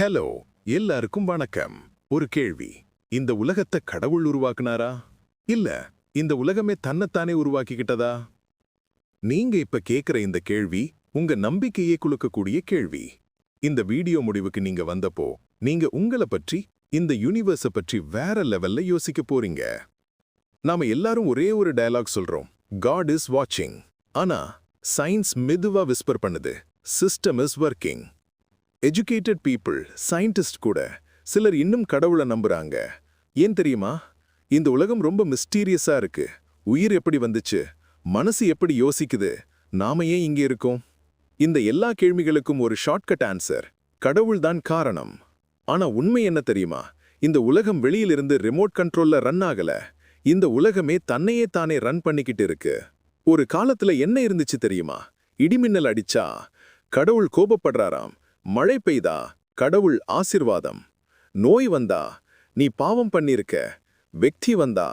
Hello எல்லாருக்கும் வணக்கம். ஒரு கேள்வி. இந்த உலகத்தை கடவுள் உருவாக்குனாரா? இல்ல இந்த உலகமே தன்னைத்தானே உருவாக்கிக்கிட்டதா? நீங்க இப்ப கேக்குற இந்த கேள்வி உங்க நம்பிக்கையே குலுக்கக்கூடிய கேள்வி. இந்த வீடியோ முடிவுக்கு நீங்க வந்தப்போ நீங்க உங்கள பற்றி இந்த யூனிவர்ஸ பற்றி வேற லெவல்ல யோசிக்க போறீங்க. நாம எல்லாரும் ஒரே ஒரு டயலாக் சொல்றோம். காட் இஸ் வாட்சிங் ஆனா சயின்ஸ் மெதுவா விஸ்பர் பண்ணுது. System is working educated people scientist கூட சிலர் இன்னும் கடவுளை நம்புறாங்க. ஏன் தெரியுமா? இந்த உலகம் ரொம்ப மிஸ்டீரியஸா இருக்கு. உயிர் எப்படி வந்துச்சு? மனசு எப்படி யோசிக்குது? நாம ஏன் இங்கே இருக்கோம்? இந்த எல்லா கேள்விகளுக்கும் ஒரு ஷார்ட்கட் ஆன்சர் கடவுள்தான் காரணம். ஆனா உண்மை என்ன தெரியுமா? இந்த உலகம் வெளியிலிருந்து ரிமோட் கண்ட்ரோல்ல ரன் ஆகல. இந்த உலகமே தன்னையே தானே ரன் பண்ணிக்கிட்டு இருக்கு. ஒரு காலத்துல என்ன இருந்துச்சு தெரியுமா? இடிமின்னல் அடிச்சா கடவுள் கோபப்படுறாராம். மழை பெய்தா கடவுள் ஆசிர்வாதம். நோய் வந்தா நீ பாவம் பண்ணிருக்க. வெக்தி வந்தா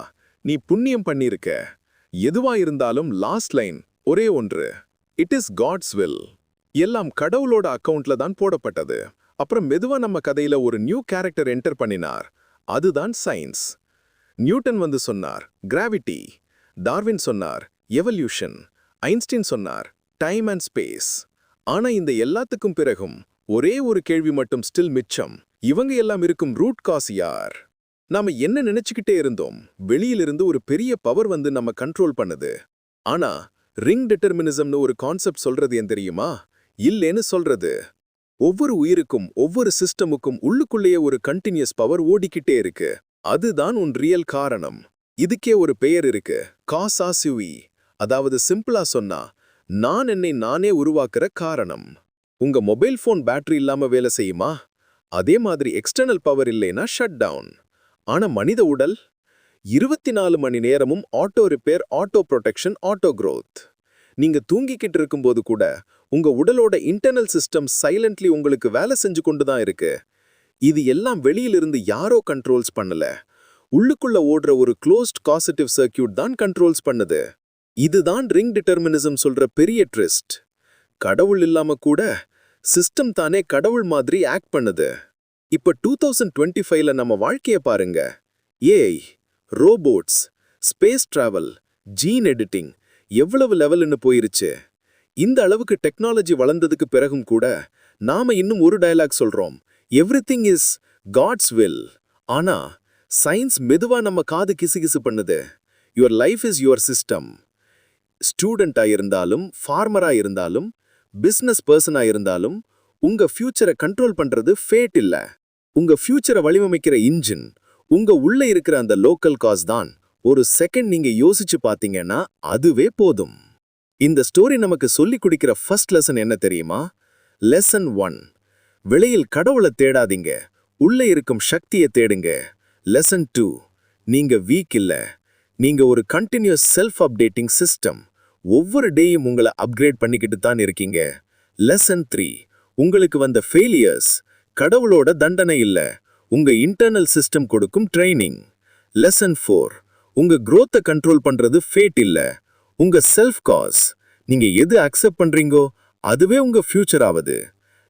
நீ புண்ணியம் பண்ணிருக்க. எதுவா இருந்தாலும் லாஸ்ட் லைன் ஒரே ஒன்று. இட் இஸ் காட்ஸ் வில் எல்லாம் கடவுளோட அக்கவுண்ட்ல தான் போடப்பட்டது. அப்புறம் மெதுவா நம்ம கதையில ஒரு நியூ கேரக்டர் என்டர் பண்ணினார். அதுதான் சயின்ஸ் நியூட்டன் வந்து சொன்னார் கிராவிட்டி டார்வின் சொன்னார் எவல்யூஷன் ஐன்ஸ்டீன் சொன்னார் டைம் அண்ட் ஸ்பேஸ் ஆனா இந்த எல்லாத்துக்கும் பிறகும் ஒரே ஒரு கேள்வி மட்டும் ஸ்டில் மிச்சம். இவங்க எல்லாம் இருக்கும் ரூட் காஸ் யார்? நாம என்ன நினைச்சுக்கிட்டே இருந்தோம்? வெளியிலிருந்து ஒரு பெரிய பவர் வந்து நம்ம கண்ட்ரோல் பண்ணுது. ஆனா ரிங் டிட்டர்மினிசம்னு ஒரு கான்செப்ட் சொல்றது என் தெரியுமா? இல்லேன்னு சொல்றது. ஒவ்வொரு உயிருக்கும் ஒவ்வொரு சிஸ்டமுக்கும் உள்ளுக்குள்ளேயே ஒரு கண்டினியூஸ் பவர் ஓடிக்கிட்டே இருக்கு. அதுதான் உன் ரியல் காரணம். இதுக்கே ஒரு பெயர் இருக்கு. காசாசுவி அதாவது சிம்பிளா சொன்னா நான் என்னை நானே உருவாக்குற காரணம். உங்க மொபைல் ஃபோன் பேட்டரி இல்லாம வேலை செய்யுமா? அதே மாதிரி எக்ஸ்டர்னல் பவர் இல்லைனா ஷட் டவுன். ஆனா மனித உடல் இருபத்தி நாலு மணி நேரமும் auto repair auto protection auto growth. நீங்க தூங்கிக்கிட்டு இருக்கும்போது கூட உங்க உடலோட இன்டர்னல் சிஸ்டம் சைலண்ட்லி உங்களுக்கு வேலை செஞ்சு கொண்டு தான் இருக்கு. இது எல்லாம் வெளியிலிருந்து யாரோ கண்ட்ரோல்ஸ் பண்ணல. உள்ளுக்குள்ள ஓடுற ஒரு க்ளோஸ்ட் காசிட்டிவ் சர்க்கியூட் தான் கண்ட்ரோல்ஸ் பண்ணுது. இதுதான் ரிங் டிட்டர்மினிசம் சொல்ற பெரிய ட்ரிஸ்ட் கடவுள் இல்லாம கூட சிஸ்டம் தானே கடவுள் மாதிரி ஆக்ட் பண்ணுது. இப்ப டூ தௌசண்ட் டுவெண்ட்டி ஃபைவ்ல நம்ம வாழ்க்கைய பாருங்க. AI robots space travel gene editing எவ்வளவு லெவல்னு போயிருச்சு. இந்த அளவுக்கு டெக்னாலஜி வளர்ந்ததுக்கு பிறகும் கூட நாம இன்னும் ஒரு டயலாக் சொல்றோம். Everything is God's will ஆனா சயின்ஸ் மெதுவா நம்ம காது கிசுகிசு பண்ணுது. Your life is your system ஸ்டூடெண்டா இருந்தாலும் ஃபார்மரா இருந்தாலும் பிசினஸ் பர்சனா இருந்தாலும் உங்க ஃபியூச்சரை கண்ட்ரோல் பண்றது ஃபேட் இல்ல. உங்க ஃபியூச்சரை வடிவமைக்கிற இன்ஜின் உங்க உள்ள இருக்கிற அந்த லோக்கல் காஸ் தான் ஒரு செகண்ட் நீங்க யோசிச்சு பாத்தீங்கன்னா அதுவே போதும். இந்த ஸ்டோரி நமக்கு சொல்லிக் கொடுக்கிற ஃபர்ஸ்ட் லெசன் என்ன தெரியுமா? லெசன் ஒன் வெளியில் கடவுளை தேடாதீங்க. உள்ள இருக்கும் சக்தியை தேடுங்க. லெசன் டூ நீங்க வீக் இல்ல. நீங்க ஒரு கண்டினியூஸ் செல்ஃப் அப்டேட்டிங் சிஸ்டம் ஒவ்வொரு டேயும் உங்களை அப்கிரேட் பண்ணிக்கிட்டு தான் இருக்கீங்க. லெசன் த்ரீ உங்களுக்கு வந்த ஃபெயிலியர்ஸ் கடவுளோட தண்டனை இல்ல. உங்க இன்டர்னல் சிஸ்டம் கொடுக்கும் ட்ரைனிங் லெசன் ஃபோர் உங்க க்ரோத்தை கண்ட்ரோல் பண்றது ஃபேட் இல்ல. உங்க செல்ஃப் காஸ் நீங்க எது அக்செப்ட் பண்றீங்கோ அதுவே உங்க ஃபியூச்சர் ஆகுது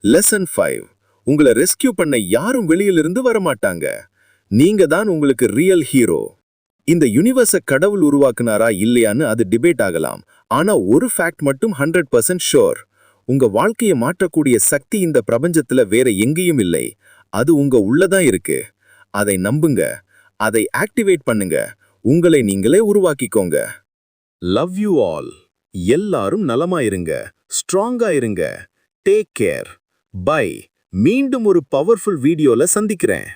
லெசன் ஃபைவ் உங்களை ரெஸ்கியூ பண்ண யாரும் வெளியிலிருந்து வரமாட்டாங்க. நீங்க தான் உங்களுக்கு ரியல் ஹீரோ இந்த யூனிவர்ஸை கடவுள் உருவாக்குனாரா இல்லையான்னு அது டிபேட் ஆகலாம். ஆனா ஒரு ஃபேக்ட் மட்டும் ஹண்ட்ரட் பர்சன்ட் ஷோர் உங்க வாழ்க்கையை மாற்றக்கூடிய சக்தி இந்த பிரபஞ்சத்துல வேற எங்கேயும் இல்லை. அது உங்க உள்ளதான் இருக்கு. அதை நம்புங்க. அதை ஆக்டிவேட் பண்ணுங்க. உங்களை நீங்களே உருவாக்கிக்கோங்க. லவ் யூ ஆல் எல்லாரும் நலமா இருங்க. ஸ்ட்ராங்கா இருங்க. டேக் கேர் பை மீண்டும் ஒரு பவர்ஃபுல் வீடியோல சந்திக்கிறேன்.